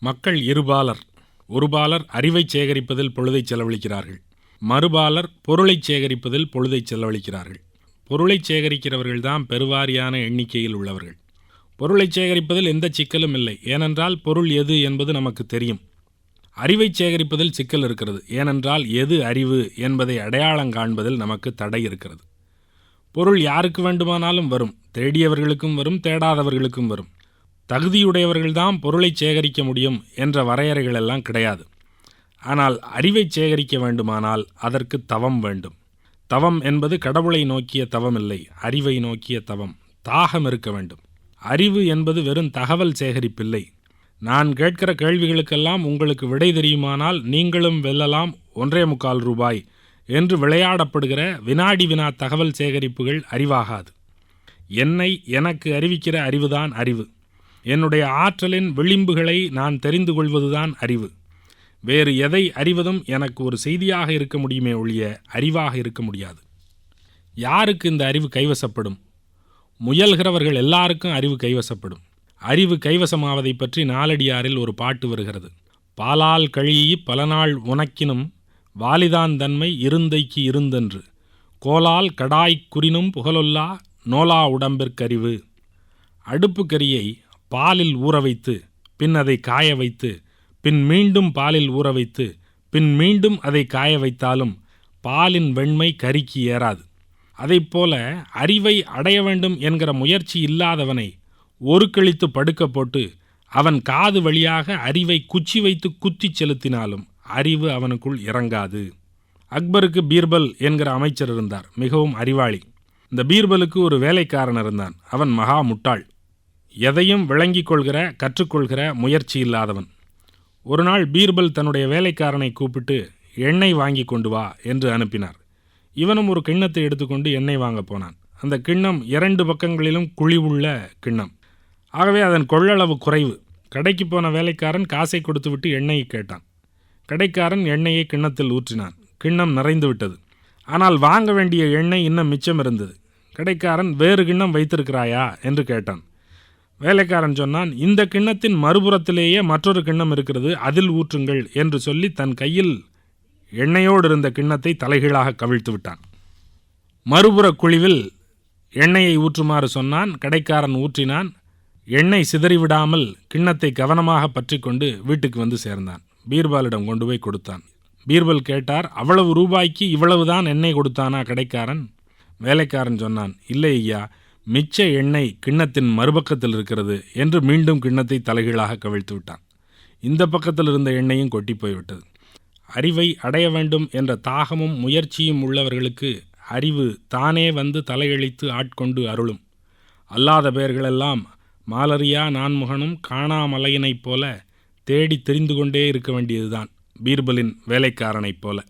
மக்கள் இருபாலர். ஒருபாலர் அறிவைச் சேகரிப்பதில் பொழுதை செலவழிக்கிறார்கள். மறுபாலர் பொருளை சேகரிப்பதில் பொழுதை செலவழிக்கிறார்கள். பொருளை சேகரிக்கிறவர்கள்தான் பெருவாரியான எண்ணிக்கையில் உள்ளவர்கள். பொருளை சேகரிப்பதில் எந்த சிக்கலும் இல்லை. ஏனென்றால் பொருள் எது என்பது நமக்கு தெரியும். அறிவை சேகரிப்பதில் சிக்கல் இருக்கிறது. ஏனென்றால் எது அறிவு என்பதை அடையாளம் காண்பதில் நமக்கு தடை இருக்கிறது. பொருள் யாருக்கு வேண்டுமானாலும் வரும். தேடியவர்களுக்கும் வரும் தேடாதவர்களுக்கும் வரும். தகுதியுடையவர்கள்தான் பொருளை சேகரிக்க முடியும் என்ற வரையறைகள் எல்லாம் கிடையாது. ஆனால் அறிவை சேகரிக்க வேண்டுமானால் அதற்கு தவம் வேண்டும். தவம் என்பது கடவுளை நோக்கிய தவம் இல்லை அறிவை நோக்கிய தவம் தாகம் இருக்க வேண்டும். அறிவு என்பது வெறும் தகவல் சேகரிப்பில்லை. நான் கேட்கிற கேள்விகளுக்கெல்லாம் உங்களுக்கு விடை தெரியுமானால் நீங்களும் வெல்லலாம் ஒன்றே முக்கால் ரூபாய் என்று விளையாடப்படுகிற வினாடி வினா தகவல் சேகரிப்புகள் அறிவாகாது. என்னை எனக்கு அறிவிக்கிற அறிவுதான் அறிவு. என்னுடைய ஆற்றலின் விளிம்புகளை நான் தெரிந்து கொள்வதுதான் அறிவு. வேறு எதை அறிவதும் எனக்கு ஒரு செய்தியாக இருக்க முடியுமே ஒழிய அறிவாக இருக்க முடியாது. யாருக்கு இந்த அறிவு கைவசப்படும்? முயல்கிறவர்கள் எல்லாருக்கும் அறிவு கைவசப்படும். அறிவு கைவசமாவதை பற்றி நாலடியாரில் ஒரு பாட்டு வருகிறது. பாலால் கழியி பல நாள் உனக்கினும் வாலிதான் தன்மை இருந்தைக்கு இருந்தென்று. கோலால் கடாய்க் குறினும் புகழொல்லா நோலா உடம்பிற்கறிவு அடுப்பு கரியை பாலில் ஊற வைத்து பின் அதை காய வைத்து பின் மீண்டும் பாலில் ஊற வைத்து பின் மீண்டும் அதை காய வைத்தாலும் பாலின் வெண்மை கறிக்கு ஏறாது. அதைப்போல அறிவை அடைய வேண்டும் என்கிற முயற்சி இல்லாதவனை ஒரு கழித்து படுக்க போட்டு அவன் காது வழியாக அறிவை குச்சி வைத்து குத்திச் செலுத்தினாலும் அறிவு அவனுக்குள் இறங்காது. அக்பருக்கு பீர்பல் என்கிற அமைச்சர் இருந்தார். மிகவும் அறிவாளி. இந்த பீர்பலுக்கு ஒரு வேலைக்காரன் இருந்தான். அவன் மகா முட்டாள். எதையும் விளங்கிக் கொள்கிற கற்றுக்கொள்கிற முயற்சி இல்லாதவன். ஒரு நாள் பீர்பல் தன்னுடைய வேலைக்காரனை கூப்பிட்டு எண்ணெய் வாங்கி கொண்டு வா என்று அனுப்பினார். இவனும் ஒரு கிண்ணத்தை எடுத்துக்கொண்டு எண்ணெய் வாங்க போனான். அந்த கிண்ணம் இரண்டு பக்கங்களிலும் குழிவுள்ள கிண்ணம். ஆகவே அதன் கொள்ளளவு குறைவு. கடைக்கு போன வேலைக்காரன் காசை கொடுத்துவிட்டு எண்ணெயை கேட்டான். கடைக்காரன் எண்ணெயை கிண்ணத்தில் ஊற்றினான். கிண்ணம் நிறைந்து விட்டது. ஆனால் வாங்க வேண்டிய எண்ணெய் இன்னும் மிச்சம் இருந்தது. கடைக்காரன் வேறு கிண்ணம் வைத்திருக்கிறாயா? என்று கேட்டான். வேலைக்காரன் சொன்னான் இந்த கிண்ணத்தின் மறுபுறத்திலேயே மற்றொரு கிண்ணம் இருக்கிறது அதில் ஊற்றுங்கள் என்று சொல்லி தன் கையில் எண்ணெயோடு இருந்த கிண்ணத்தை தலைகீழாக கவிழ்த்து விட்டான். மறுபுற குழிவில் எண்ணெயை ஊற்றுமாறு சொன்னான் கடைக்காரன் ஊற்றினான் எண்ணெய் சிதறிவிடாமல் கிண்ணத்தை கவனமாக பற்றி கொண்டு வீட்டுக்கு வந்து சேர்ந்தான். பீர்பாலிடம் கொண்டு போய் கொடுத்தான். பீர்பல் கேட்டார் அவ்வளவு ரூபாய்க்கு இவ்வளவுதான் எண்ணெய் கொடுத்தானா கடைக்காரன்? வேலைக்காரன் சொன்னான் இல்லை ஐயா மிச்ச எண்ணெய் கிண்ணத்தின் மறுபக்கத்தில் இருக்கிறது என்று மீண்டும் கிண்ணத்தை தலைகீழாக கவிழ்த்து விட்டான். இந்த பக்கத்தில் இருந்த எண்ணெயும் கொட்டி போய்விட்டது. அறிவை அடைய வேண்டும் என்ற தாகமும் முயற்சியும் உள்ளவர்களுக்கு அறிவு தானே வந்து தலையழித்து ஆட்கொண்டு அருளும். அல்லாத பெயர்களெல்லாம் மாலரியா நான்முகனும் காணாமலையினைப் போல தேடி தெரிந்து கொண்டே இருக்க வேண்டியதுதான். பீர்பலின் வேலைக்காரனைப் போல.